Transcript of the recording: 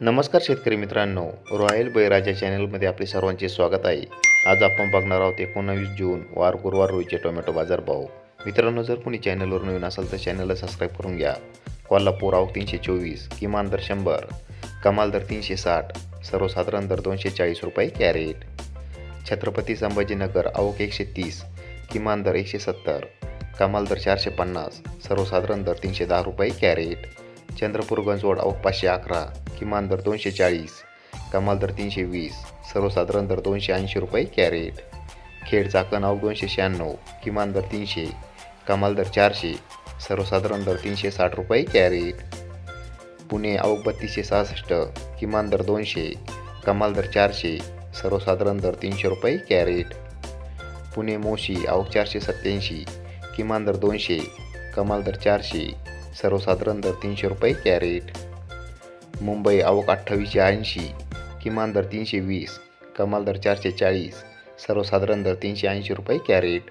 नमस्कार शेतकरी मित्रांनो. रॉयल बैराजा चॅनलमध्ये आपले सर्वांचे स्वागत आहे. आज आपण बघणार आहोत एकोणावीस जून वार गुरुवार रोजचे टोमॅटो बाजारभाव मित्रांनो जर कोणी चॅनलवर नवीन असाल तर चॅनलला सबस्क्राईब करून घ्या. कोल्हापूर आवक तीनशे चोवीस किमान दर शंभर कमाल दर तीनशे साठ सर्वसाधारण दर दोनशे चाळीस रुपये कॅरेट. छत्रपती संभाजीनगर आवक एकशे तीस किमान दर एकशे सत्तर कमाल दर चारशे पन्नास सर्वसाधारण दर तीनशे दहा रुपये कॅरेट. चंद्रपूर गंजवड आवक पाचशे अकरा किमान दर दोनशे चाळीस कमाल दर तीनशे वीस सर्वसाधारण दर दोनशे ऐंशी रुपये कॅरेट. खेड चाकण आवक दोनशे शहाण्णव किमान दर तीनशे कमाल दर चारशे सर्वसाधारण दर तीनशे साठ रुपये कॅरेट. पुणे आवक बत्तीसशे सहासष्ट किमान दर दोनशे कमाल दर चारशे सर्वसाधारण दर तीनशे रुपये कॅरेट. पुणे मोशी आवक चारशे सत्याऐंशी किमान दर दोनशे कमाल दर चारशे सर्वसाधारण दर तीनशे रुपये कॅरेट. मुंबई आवक अठ्ठावीसशे ऐंशी किमान दर तीनशे वीस कमाल दर चारशे चाळीस सर्वसाधारण दर तीनशे ऐंशी रुपये कॅरेट.